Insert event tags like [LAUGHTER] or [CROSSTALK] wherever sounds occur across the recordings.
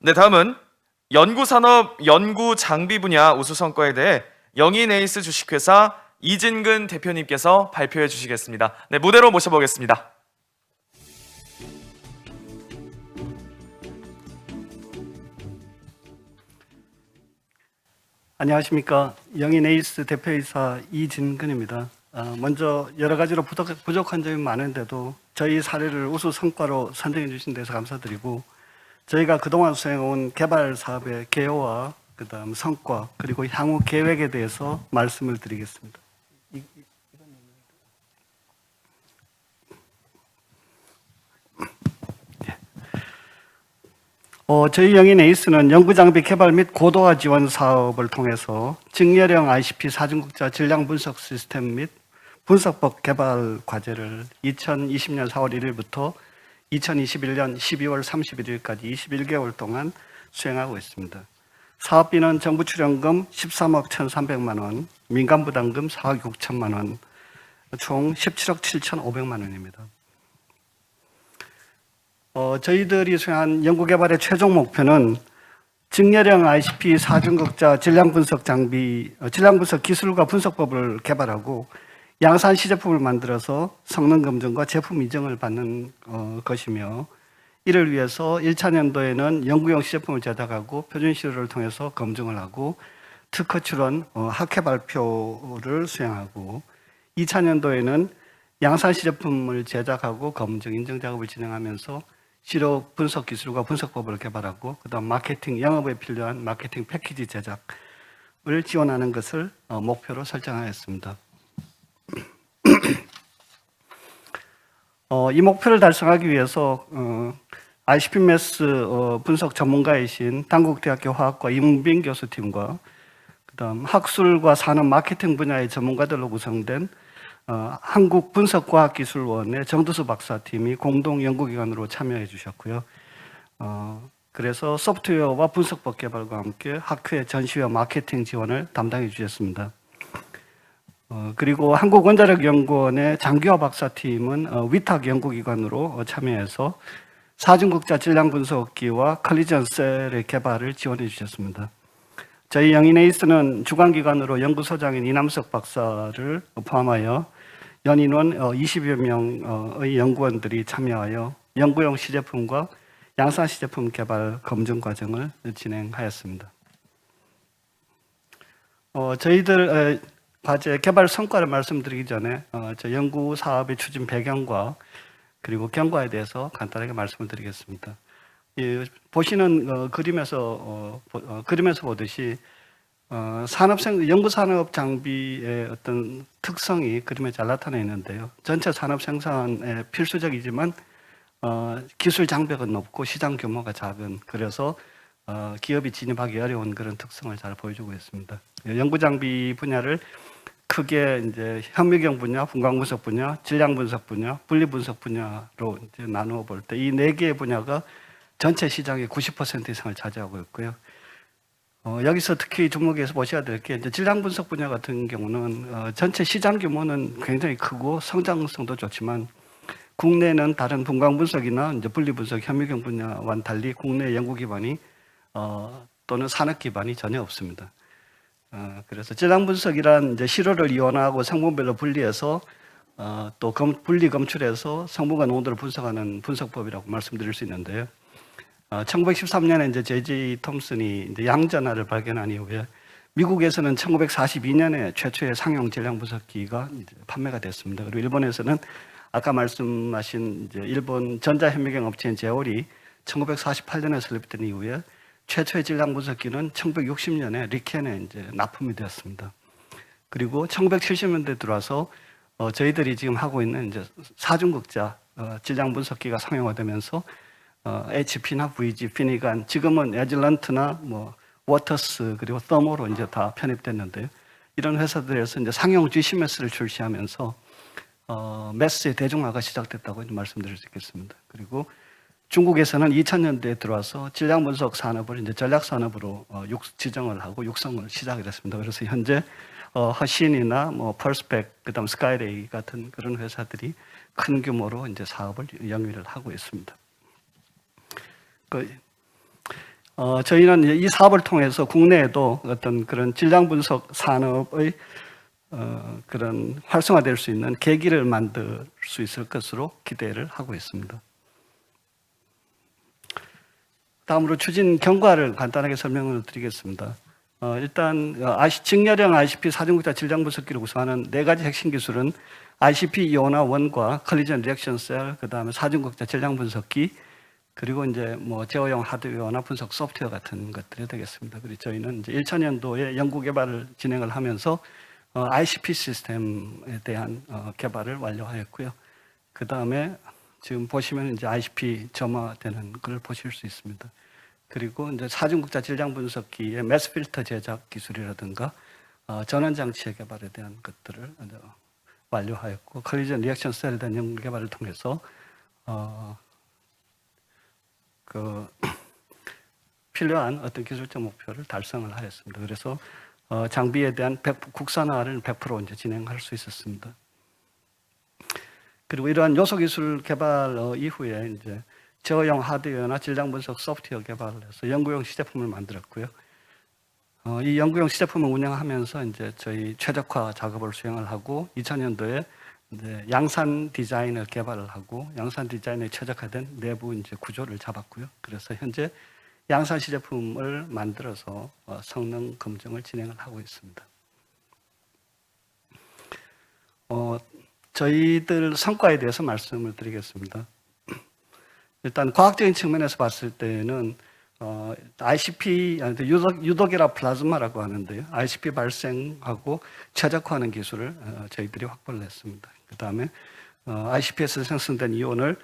네, 다음은 연구산업 연구 장비 분야 우수 성과에 대해 영인 에이스 주식회사 이진근 대표님께서 발표해 주시겠습니다. 네, 무대로 모셔보겠습니다. 안녕하십니까 영인 에이스 대표이사 이진근입니다. 아, 먼저 여러 가지로 부족, 부족한 점이 많은데도 저희 사례를 우수 성과로 선정해 주신 데서 감사드리고 저희가 그동안 수행해온 개발 사업의 개요와 그다음 성과 그리고 향후 계획에 대해서 말씀을 드리겠습니다. 이- 이- 어, 저희 영인 에이스는 연구장비 개발 및 고도화 지원 사업을 통해서 증여령 ICP 사중국자 질량 분석 시스템 및 분석법 개발 과제를 2020년 4월 1일부터 2021년 12월 31일까지 21개월 동안 수행하고 있습니다. 사업비는 정부 출연금 13억 1,300만 원, 민간 부담금 4억 6천만 원, 총 17억 7,500만 원입니다. 어, 저희들이 수행한 연구개발의 최종 목표는 증여령 ICP 사중극자 질량 분석 장비, 어, 질량 분석 기술과 분석법을 개발하고 양산 시제품을 만들어서 성능 검증과 제품 인증을 받는 어, 것이며 이를 위해서 1차 년도에는 연구용 시제품을 제작하고 표준 시료를 통해서 검증을 하고 특허 출원, 어, 학회 발표를 수행하고 2차 년도에는 양산 시제품을 제작하고 검증, 인증 작업을 진행하면서 시료 분석 기술과 분석법을 개발하고 그다음 마케팅 영업에 필요한 마케팅 패키지 제작을 지원하는 것을 어, 목표로 설정하였습니다. 어, 이 목표를 달성하기 위해서 어, ICP-MES 어, 분석 전문가이신 당국대학교 화학과 이문빈 교수팀과 그다음 학술과 산업 마케팅 분야의 전문가들로 구성된 어, 한국 분석과학기술원의 정두수 박사팀이 공동 연구기관으로 참여해 주셨고요. 어, 그래서 소프트웨어와 분석법 개발과 함께 학회 전시회 마케팅 지원을 담당해 주셨습니다. 어, 그리고 한국원자력연구원의 장기화 박사팀은 어, 위탁 연구기관으로 어, 참여해서 사중국자 질량 분석기와 컬리전 셀의 개발을 지원해 주셨습니다. 저희 영인에이스는 주관기관으로 연구소장인 이남석 박사를 포함하여 연인원 20여 명의 연구원들이 참여하여 연구용 시제품과 양산 시제품 개발 검증 과정을 진행하였습니다. 어, 저희들 에, 과제 개발 성과를 말씀드리기 전에 어, 저 연구 사업의 추진 배경과 그리고 경과에 대해서 간단하게 말씀을 드리겠습니다. 이, 보시는 어, 그림에서 어, 보- 어, 그림에서 보듯이 어, 산업생 연구 산업 장비의 어떤 특성이 그림에 잘 나타나 있는데요. 전체 산업 생산에 필수적이지만 어, 기술 장벽은 높고 시장 규모가 작은 그래서 어, 기업이 진입하기 어려운 그런 특성을 잘 보여주고 있습니다. 연구 장비 분야를 크게 이제 현미경 분야, 분광 분석 분야, 질량 분석 분야, 분리 분석 분야로 이제 나누어 볼 때 이 네 개의 분야가 전체 시장의 90% 이상을 차지하고 있고요. 어, 여기서 특히 주목해서 보셔야 될 게 이제 질량 분석 분야 같은 경우는 어, 전체 시장 규모는 굉장히 크고 성장성도 좋지만 국내는 다른 분광 분석이나 이제 분리 분석, 현미경 분야와는 달리 국내 연구 기반이 어, 또는 산업 기반이 전혀 없습니다. 어, 그래서 질량 분석이란 이제 시료를 이원하고 성분별로 분리해서 어, 또 검, 분리 검출해서 성분과 농도를 분석하는 분석법이라고 말씀드릴 수 있는데요. 어, 1913년에 이제 제지 톰슨이 이제 양전화를 발견한 이후에 미국에서는 1942년에 최초의 상용 질량 분석기가 판매가 됐습니다. 그리고 일본에서는 아까 말씀하신 이제 일본 전자현미경 업체인 제올이 1948년에 설립된 이후에 최초의 질량 분석기는 1960년에 리켄에 이제 납품이 되었습니다. 그리고 1970년대 들어와서 어, 저희들이 지금 하고 있는 이제 사중극자 어, 질량 분석기가 상용화되면서 어, HP나 VG, 피니간 지금은 에즐런트나 뭐 워터스 그리고 더모로 이제 다 편입됐는데요. 이런 회사들에서 이제 상용 GCMS를 출시하면서 어, 메스의 대중화가 시작됐다고 말씀드릴 수 있겠습니다. 그리고 중국에서는 2000년대에 들어와서 질량 분석 산업을 이제 전략 산업으로 어, 육, 지정을 하고 육성을 시작을 했습니다. 그래서 현재 어, 허신이나 뭐 펄스펙, 그다음 스카이레이 같은 그런 회사들이 큰 규모로 이제 사업을 영위를 하고 있습니다. 그 어, 저희는 이 사업을 통해서 국내에도 어떤 그런 질량 분석 산업의 어, 그런 활성화될 수 있는 계기를 만들 수 있을 것으로 기대를 하고 있습니다. 다음으로 추진 경과를 간단하게 설명을 드리겠습니다. 어, 일단 어, IC, 직렬형 ICP 사중국자 질량 분석기를 구성하는 네 가지 핵심 기술은 ICP 이온화 원과 컬리전 리액션 셀, 그 다음에 사중국자 질량 분석기, 그리고 이제 뭐 제어용 하드웨어나 분석 소프트웨어 같은 것들이 되겠습니다. 그리고 저희는 이제 1천년도에 연구 개발을 진행을 하면서 어, ICP 시스템에 대한 어, 개발을 완료하였고요. 그 다음에 지금 보시면 이제 ICP 점화되는 걸 보실 수 있습니다. 그리고 이제 사중국자 질량 분석기의 매스 필터 제작 기술이라든가 어, 전원 장치의 개발에 대한 것들을 완료하였고 컬리전 리액션 셀에 대한 연구 개발을 통해서 어, 그 [CLEARS THROAT] 필요한 어떤 기술적 목표를 달성을 하였습니다. 그래서 어, 장비에 대한 100, 국산화를 100% 이제 진행할 수 있었습니다. 그리고 이러한 요소 기술 개발 어, 이후에 이제 제어용 하드웨어나 질량 분석 소프트웨어 개발을 해서 연구용 시제품을 만들었고요. 어, 이 연구용 시제품을 운영하면서 이제 저희 최적화 작업을 수행을 하고 2000년도에 이제 양산 디자인을 개발을 하고 양산 디자인에 최적화된 내부 이제 구조를 잡았고요. 그래서 현재 양산 시제품을 만들어서 어, 성능 검증을 진행을 하고 있습니다. 어, 저희들 성과에 대해서 말씀을 드리겠습니다. 일단 과학적인 측면에서 봤을 때는 어, ICP 아니, 유독, 유독이라 플라즈마라고 하는데요. ICP 발생하고 최적화하는 기술을 어, 저희들이 확보를 했습니다. 그 다음에 어, ICP에서 생성된 이온을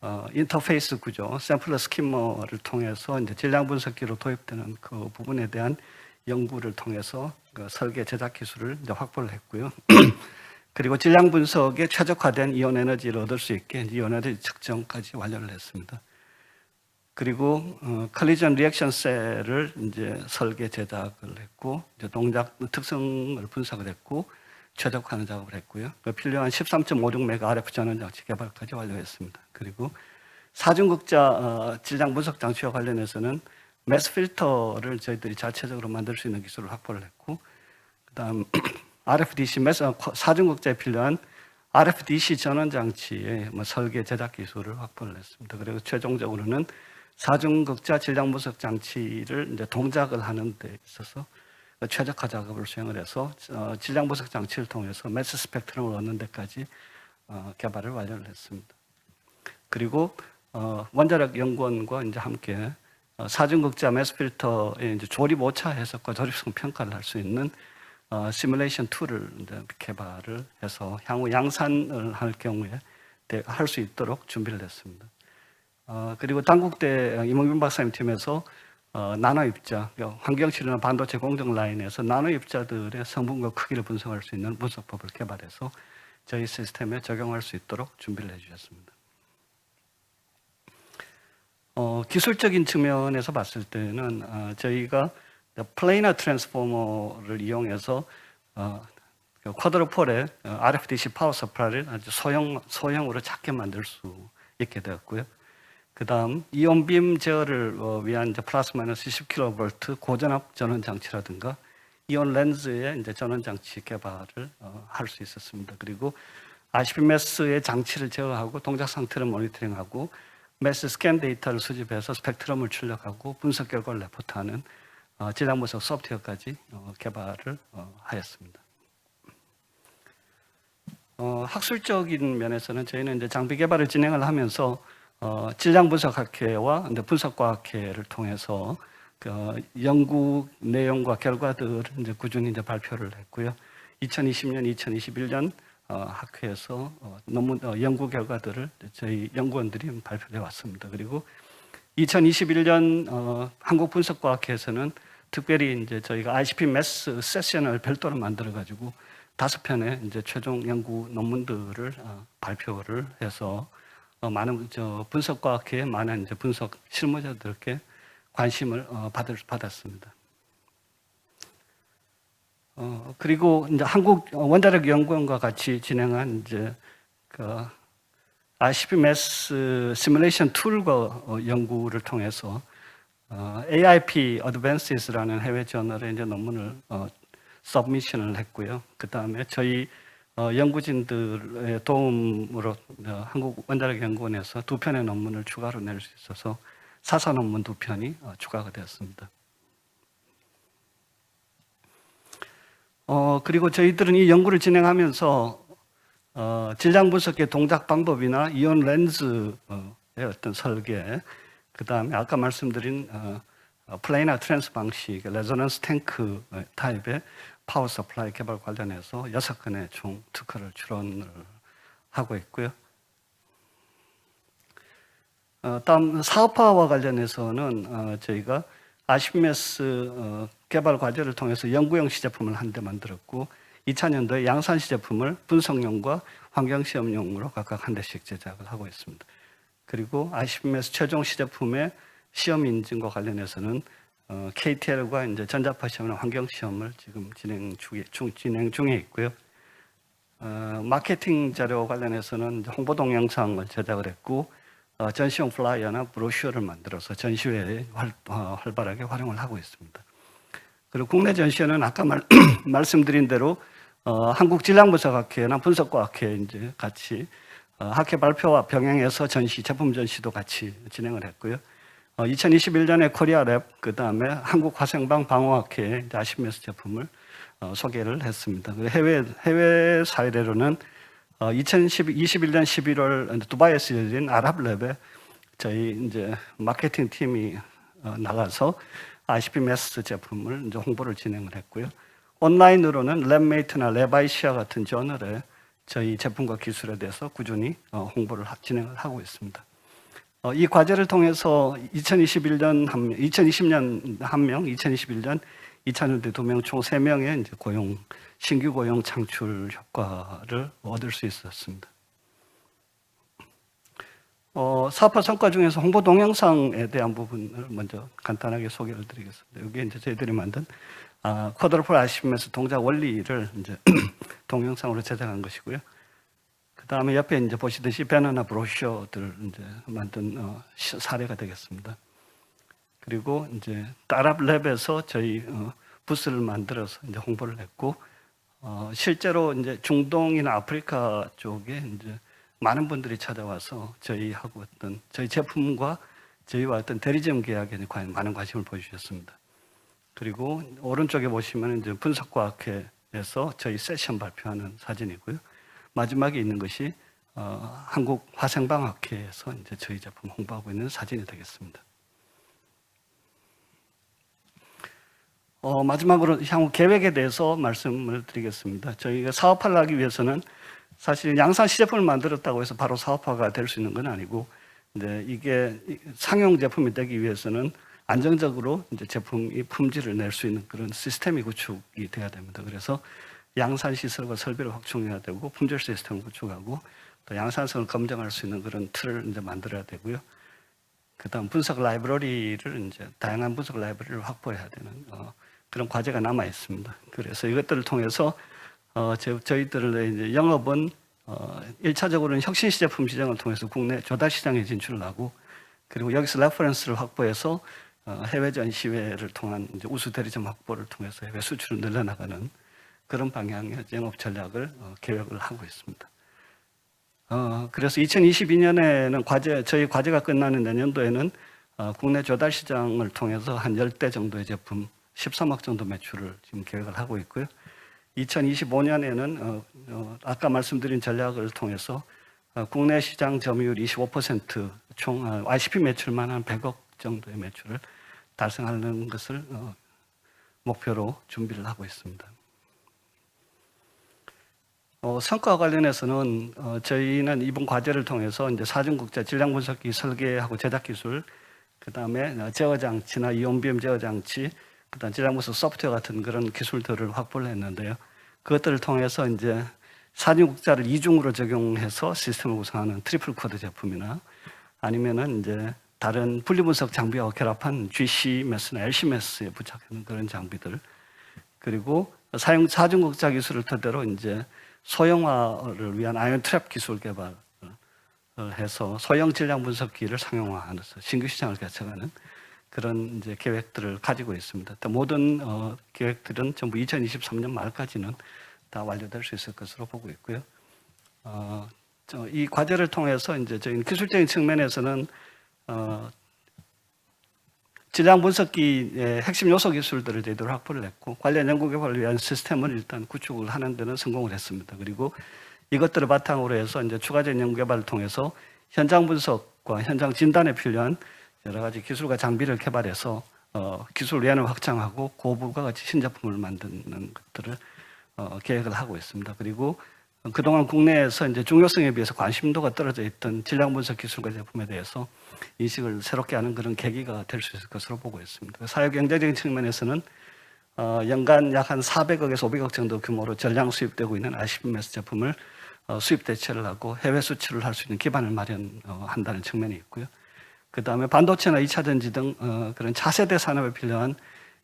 어, 인터페이스 구조, 샘플러 스키머를 통해서 이제 질량 분석기로 도입되는 그 부분에 대한 연구를 통해서 그 설계 제작 기술을 확보를 했고요. [CLEARS THROAT] 그리고 질량 분석에 최적화된 이온 에너지를 얻을 수 있게 이온 에너지 측정까지 완료를 했습니다. 그리고 어, 컬리전 리액션 셀을 이제 설계 제작을 했고 이제 동작 특성을 분석을 했고 최적화하는 작업을 했고요. 그 필요한 13.56 메가 RF 전원 장치 개발까지 완료했습니다. 그리고 사중극자 어, 질량 분석 장치와 관련해서는 매스 필터를 저희들이 자체적으로 만들 수 있는 기술을 확보를 했고 그다음 RFDC 매스 어, 사중극자에 필요한 RFDC 전원 장치의 뭐 설계 제작 기술을 확보를 했습니다. 그리고 최종적으로는 사중극자 질량 분석 장치를 이제 동작을 하는 데 있어서 최적화 작업을 수행을 해서 어, 질량 분석 장치를 통해서 매스 스펙트럼을 얻는 데까지 어, 개발을 완료를 했습니다. 그리고 어, 원자력 연구원과 이제 함께 어, 사중극자 매스 필터의 이제 조립 오차 해석과 조립성 평가를 할 수 있는 어, 시뮬레이션 툴을 이제 개발을 해서 향후 양산을 할 경우에 할 수 있도록 준비를 했습니다. 어, 그리고 당국대 임원균 박사님 팀에서 어, 나노 입자, 환경치료나 반도체 공정 라인에서 나노 입자들의 성분과 크기를 분석할 수 있는 분석법을 개발해서 저희 시스템에 적용할 수 있도록 준비를 해주셨습니다. 어, 기술적인 측면에서 봤을 때는 어, 저희가 플레이너 트랜스포머를 이용해서 어, 쿼드로폴의 어, RFDC 파워 서프라이를 아주 소형, 소형으로 작게 만들 수 있게 되었고요. 그 다음 이온빔 제어를 어, 위한 이제 플러스 마이너스 10kV 고전압 전원 장치라든가 이온 렌즈의 이제 전원 장치 개발을 어, 할수 있었습니다. 그리고 RCP 매스의 장치를 제어하고 동작 상태를 모니터링하고 매스 스캔 데이터를 수집해서 스펙트럼을 출력하고 분석 결과를 레포트하는 어, 질량 분석 소프트웨어까지 어, 개발을 어, 하였습니다. 어, 학술적인 면에서는 저희는 이제 장비 개발을 진행을 하면서 어, 질량 분석학회와 이제 분석과학회를 통해서 그 연구 내용과 결과들을 이제 꾸준히 이제 발표를 했고요. 2020년, 2021년 어, 학회에서 어, 논문 어, 연구 결과들을 저희 연구원들이 발표해 왔습니다. 그리고 2021년 어, 한국분석과학회에서는 특별히 이제 저희가 ICP 매스 세션을 별도로 만들어 가지고 다섯 편의 이제 최종 연구 논문들을 어, 발표를 해서 어, 많은 저 분석과학회의 많은 이제 분석 실무자들께 관심을 어, 받을 받았습니다. 어, 그리고 이제 한국 원자력 연구원과 같이 진행한 이제 그 ICP 매스 시뮬레이션 툴과 어, 연구를 통해서 어, AIP Advances라는 해외 저널에 이제 논문을 어, 서브미션을 했고요. 그 다음에 저희 어, 연구진들의 도움으로 어, 한국 원자력 연구원에서 두 편의 논문을 추가로 낼 수 있어서 사사 논문 두 편이 어, 추가가 되었습니다. 어, 그리고 저희들은 이 연구를 진행하면서 어, 질량 분석의 동작 방법이나 이온 렌즈의 어떤 설계, 그 다음에 아까 말씀드린 어, 어, 플레이나 트랜스 방식, 레조넌스 탱크 타입의 파워 서플라이 개발 관련해서 여섯 건의 총 특허를 출원을 하고 있고요. 어, 다음 사업화와 관련해서는 어, 저희가 아시메스 어, 개발 과제를 통해서 연구용 시제품을 한 대 만들었고 2000년도에 양산 시 제품을 분석용과 환경 시험용으로 각각 한 대씩 제작을 하고 있습니다. 그리고 아시메스 최종 시제품의 시험 인증과 관련해서는 어, KTL과 이제 전자파 시험이나 환경 시험을 지금 진행 중에, 중, 진행 중에 있고요. 어, 마케팅 자료 관련해서는 홍보 동영상을 제작을 했고 어, 전시용 플라이어나 브로셔를 만들어서 전시회에 활, 어, 활발하게 활용을 하고 있습니다. 그리고 국내 전시회는 아까 말, [CLEARS THROAT] 말씀드린 대로 어, 한국질량분석학회나 분석과학회 이제 같이 어, 학회 발표와 병행해서 전시 제품 전시도 같이 진행을 했고요. 어, 2021년에 코리아 랩 그 다음에 한국 화생방 방어학회 이제 아시메스 제품을 어, 소개를 했습니다. 그리고 해외 해외 사례로는 어, 2021년 11월 두바이에서 열린 아랍 랩에 저희 이제 마케팅 팀이 어, 나가서 아시피메스 제품을 이제 홍보를 진행을 했고요. 온라인으로는 랩메이트나 레바이시아 같은 저널에 저희 제품과 기술에 대해서 꾸준히 어, 홍보를 하- 진행을 하고 있습니다. 어, 이 과제를 통해서 2021년 한 명, 2020년 한 명, 2021년 2000년대 두 명, 총 세 명의 이제 고용 신규 고용 창출 효과를 얻을 수 있었습니다. 어, 사업화 성과 중에서 홍보 동영상에 대한 부분을 먼저 간단하게 소개를 드리겠습니다. 여기 이제 저희들이 만든 아, 쿼드로폴 아시면서 동작 원리를 이제 [CLEARS THROAT] 동영상으로 제작한 것이고요. 그 다음에 옆에 이제 보시듯이 배너나 브로셔들 이제 만든 어, 시- 사례가 되겠습니다. 그리고 이제 따랍 랩에서 저희 어, 부스를 만들어서 이제 홍보를 했고 어, 실제로 이제 중동이나 아프리카 쪽에 이제 많은 분들이 찾아와서 저희하고 어떤 저희 제품과 저희와 어떤 대리점 계약에 관- 많은 관심을 보여주셨습니다. 그리고 오른쪽에 보시면 이제 분석과학회에서 저희 세션 발표하는 사진이고요. 마지막에 있는 것이 어, 한국 화생방학회에서 이제 저희 제품 홍보하고 있는 사진이 되겠습니다. 어, 마지막으로 향후 계획에 대해서 말씀을 드리겠습니다. 저희가 사업화를 하기 위해서는 사실 양산 시제품을 만들었다고 해서 바로 사업화가 될 수 있는 건 아니고, 이제 이게 상용 제품이 되기 위해서는 안정적으로 이제 제품이 품질을 낼 수 있는 그런 시스템이 구축이 돼야 됩니다. 그래서 양산 시설과 설비를 확충해야 되고 품질 시스템을 구축하고 또 양산성을 검증할 수 있는 그런 틀을 이제 만들어야 되고요. 그다음 분석 라이브러리를 이제 다양한 분석 라이브러리를 확보해야 되는 어, 그런 과제가 남아 있습니다. 그래서 이것들을 통해서 어, 저, 저희들의 이제 영업은 어, 1차적으로는 혁신 시제품 시장을 통해서 국내 조달 시장에 진출을 하고 그리고 여기서 레퍼런스를 확보해서 어, 해외 전시회를 통한 우수 대리점 확보를 통해서 해외 수출을 늘려나가는 그런 방향의 영업 전략을 어, 계획을 하고 있습니다. 어, 그래서 2022년에는 과제, 저희 과제가 끝나는 내년도에는 어, 국내 조달 시장을 통해서 한 10대 정도의 제품 13억 정도 매출을 지금 계획을 하고 있고요. 2025년에는 어, 어, 아까 말씀드린 전략을 통해서 어, 국내 시장 점유율 25%총 어, ICP 매출만 한 100억 정도의 매출을 달성하는 것을 어, 목표로 준비를 하고 있습니다. 어, 성과 관련해서는 어, 저희는 이번 과제를 통해서 이제 사중국자 질량 분석기 설계하고 제작 기술, 그 다음에 제어 장치나 이온비움 제어 장치, 그다음 질량 분석 소프트웨어 같은 그런 기술들을 확보를 했는데요. 그것들을 통해서 이제 사중국자를 이중으로 적용해서 시스템을 구성하는 트리플 코드 제품이나 아니면은 이제 다른 분리분석 장비와 결합한 GCMS나 LCMS에 부착하는 그런 장비들 그리고 사용 사중국자 기술을 토대로 이제 소형화를 위한 아이언 트랩 기술 개발을 해서 소형 질량 분석기를 상용화하면서 신규 시장을 개척하는 그런 이제 계획들을 가지고 있습니다. 또 모든 어, 계획들은 전부 2023년 말까지는 다 완료될 수 있을 것으로 보고 있고요. 어, 저, 이 과제를 통해서 이제 저희 기술적인 측면에서는 어, 질량 분석기의 핵심 요소 기술들을 제대로 확보를 했고 관련 연구 개발을 위한 시스템을 일단 구축을 하는 데는 성공을 했습니다. 그리고 이것들을 바탕으로 해서 이제 추가적인 연구 개발을 통해서 현장 분석과 현장 진단에 필요한 여러 가지 기술과 장비를 개발해서 어, 기술 위안을 확장하고 고부가 가치 신제품을 만드는 것들을 어, 계획을 하고 있습니다. 그리고 그동안 국내에서 이제 중요성에 비해서 관심도가 떨어져 있던 질량 분석 기술과 제품에 대해서 인식을 새롭게 하는 그런 계기가 될 수 있을 것으로 보고 있습니다. 사회 경제적인 측면에서는 어, 연간 약 한 400억에서 500억 정도 규모로 전량 수입되고 있는 RCBMS 제품을 어, 수입 대체를 하고 해외 수출을 할 수 있는 기반을 마련한다는 측면이 있고요. 그 다음에 반도체나 2차 전지 등 어, 그런 차세대 산업에 필요한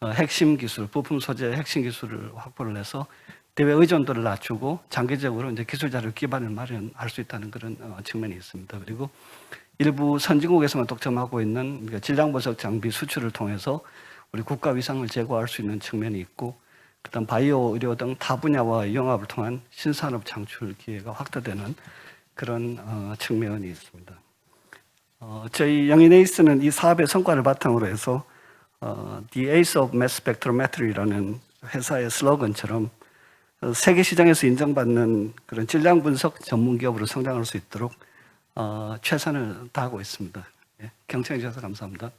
어, 핵심 기술, 부품 소재 핵심 기술을 확보를 해서 대외 의존도를 낮추고 장기적으로 이제 기술 자료 기반을 마련할 수 있다는 그런 어, 측면이 있습니다. 그리고 일부 선진국에서만 독점하고 있는 그러니까 질량 분석 장비 수출을 통해서 우리 국가 위상을 제고할 수 있는 측면이 있고 그다음 바이오 의료 등 타 분야와 융합을 통한 신산업 창출 기회가 확대되는 그런 어, 측면이 있습니다. 어, 저희 영인에이스는 이 사업의 성과를 바탕으로 해서 어, The Ace of Mass Spectrometry라는 회사의 슬로건처럼 어, 세계 시장에서 인정받는 그런 질량 분석 전문 기업으로 성장할 수 있도록 어, 최선을 다하고 있습니다. 예, 경청해 주셔서 감사합니다.